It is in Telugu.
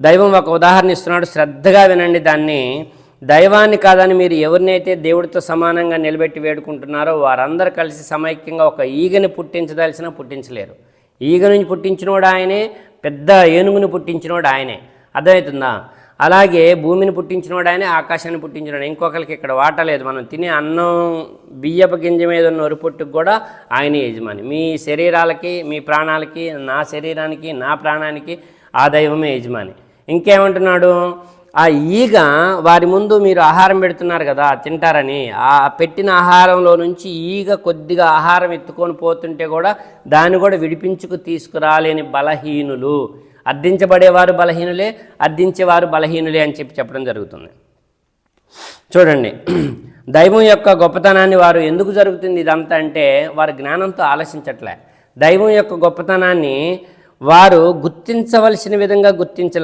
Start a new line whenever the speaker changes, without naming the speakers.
దైవం ఒక ఉదాహరణ ఇస్తున్నాడు. శ్రద్ధగా వినండి దాన్ని. దైవాన్ని కాదని మీరు ఎవరినైతే దేవుడితో సమానంగా నిలబెట్టి వేడుకుంటున్నారో వారందరూ కలిసి సమైక్యంగా ఒక ఈగని పుట్టించదలిసిన పుట్టించలేరు. ఈగ నుంచి పుట్టించినోడు ఆయనే పెద్ద ఏనుగుని పుట్టించినోడు ఆయనే. అర్థమవుతుందా? అలాగే భూమిని పుట్టించినోడు ఆయనే ఆకాశాన్ని పుట్టించినోడు. ఇంకొకరికి ఇక్కడ వాటలేదు మనం తినే అన్నం బియ్యపు గింజ మీద ఉన్న ఒరిపొట్టుకు కూడా ఆయనే యజమాని. మీ శరీరాలకి మీ ప్రాణాలకి నా శరీరానికి నా ప్రాణానికి ఆ దైవమే యజమాని. ఇంకేమంటున్నాడు? ఆ ఈగ వారి ముందు మీరు ఆహారం పెడుతున్నారు కదా తింటారని. ఆ పెట్టిన ఆహారంలో నుంచి ఈగ కొద్దిగా ఆహారం ఎత్తుకొని పోతుంటే కూడా దాన్ని కూడా విడిపించుకు తీసుకురాలేని బలహీనులు. అర్థించబడేవారు బలహీనులే అర్థించేవారు బలహీనులే అని చెప్పి చెప్పడం జరుగుతుంది. చూడండి దైవం యొక్క గొప్పతనాన్ని వారు ఎందుకు జరుగుతుంది ఇదంతా అంటే వారు జ్ఞానంతో ఆలోచించట్లే. దైవం యొక్క గొప్పతనాన్ని వారు గుర్తించవలసిన విధంగా గుర్తించలే.